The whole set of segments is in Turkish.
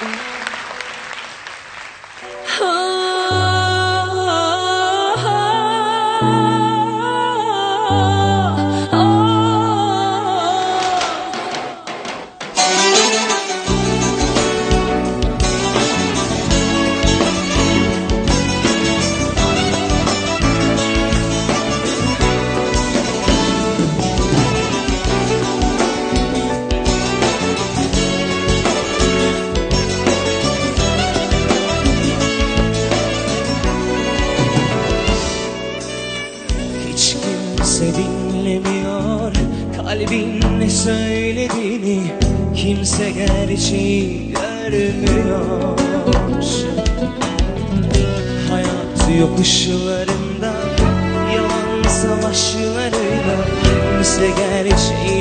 Mm-hmm. Kimse dinlemiyor. Kalbin ne söylediğini Kimse gerçeği görmüyor. Hayat yokuşlarında Yalan savaşlarıyla Kimse gerçeğini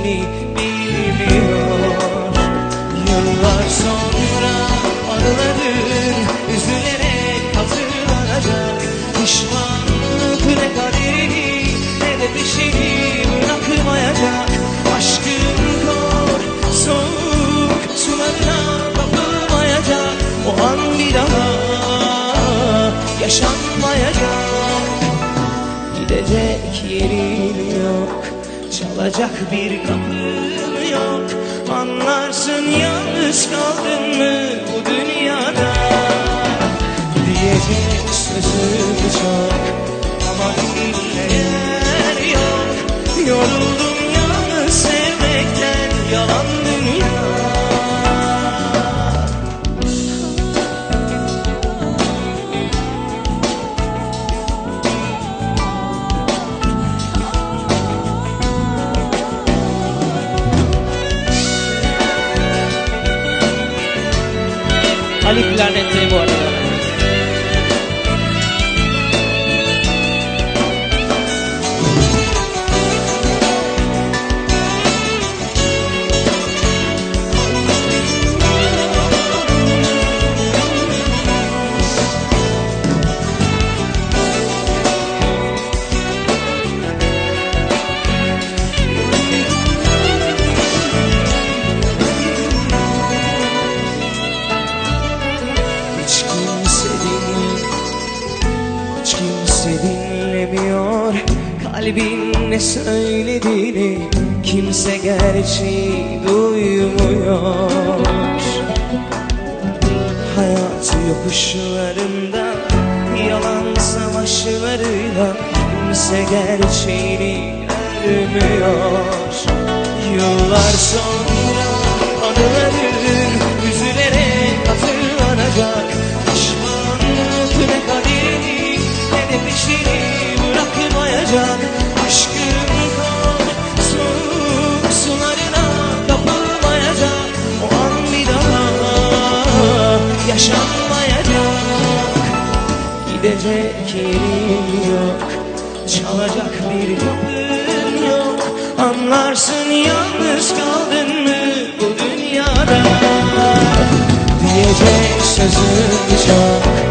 yaşanmayacak Gidecek yerin yok Çalacak bir kapın yok. Anlarsın yalnız kaldın mı bu dünyada Alif Lanet Timur. Kalbin ne söylediğini Kimse gerçeği duymuyor. Hayat yokuşlarında Yalan savaşlarıyla Kimse gerçeğini görmüyor. Yıllar sonra Gidecek yerin yok. Çalacak bir kapın yok. Anlarsın yalnız kaldın mı bu dünyada? Diyecek sözüm çok